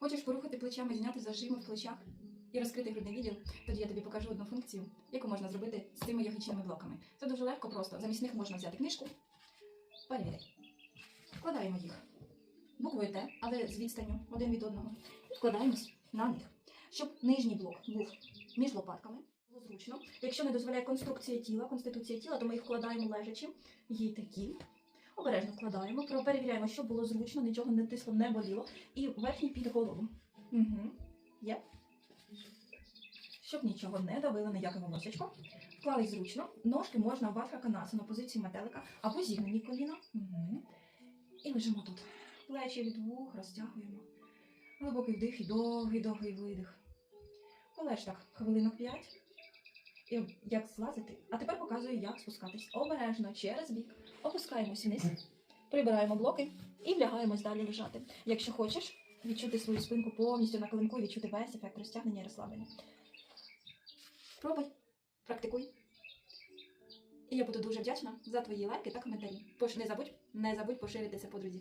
Хочеш порухати плечами, зняти зажими в плечах і розкрити грудний відділ? Тоді я тобі покажу одну функцію, яку можна зробити з цими йогічними блоками. Це дуже легко просто. Замість них можна взяти книжку. Перевіряй. Вкладаємо їх буквою Т, але з відстанню один від одного. І вкладаємось на них, щоб нижній блок був між лопатками. Було зручно. Якщо не дозволяє конструкція тіла, конституція тіла, то ми їх вкладаємо лежачи. Є такі. Обережно вкладаємо, перевіряємо, щоб було зручно, нічого не тисло, не боліло. І верхній під голову. Угу. Є. Щоб нічого не давило, ніяке волосечко. Вклали зручно. Ножки можна в канаса на позиції метелика або зігнені коліна. Угу. І лежимо тут. Плечі від вух розтягуємо. Глибокий вдих і довгий, довгий видих. Полеж так хвилинок 5. Як злазити. А тепер показую, як спускатись. Обережно через бік. Опускаємось вниз, прибираємо блоки і влягаємось далі лежати. Якщо хочеш відчути свою спинку повністю на клинку і відчути весь ефект розтягнення і розслаблення. Пробуй, практикуй. І я буду дуже вдячна за твої лайки та коментарі. Тож не забудь, не забудь поширити це подрузі.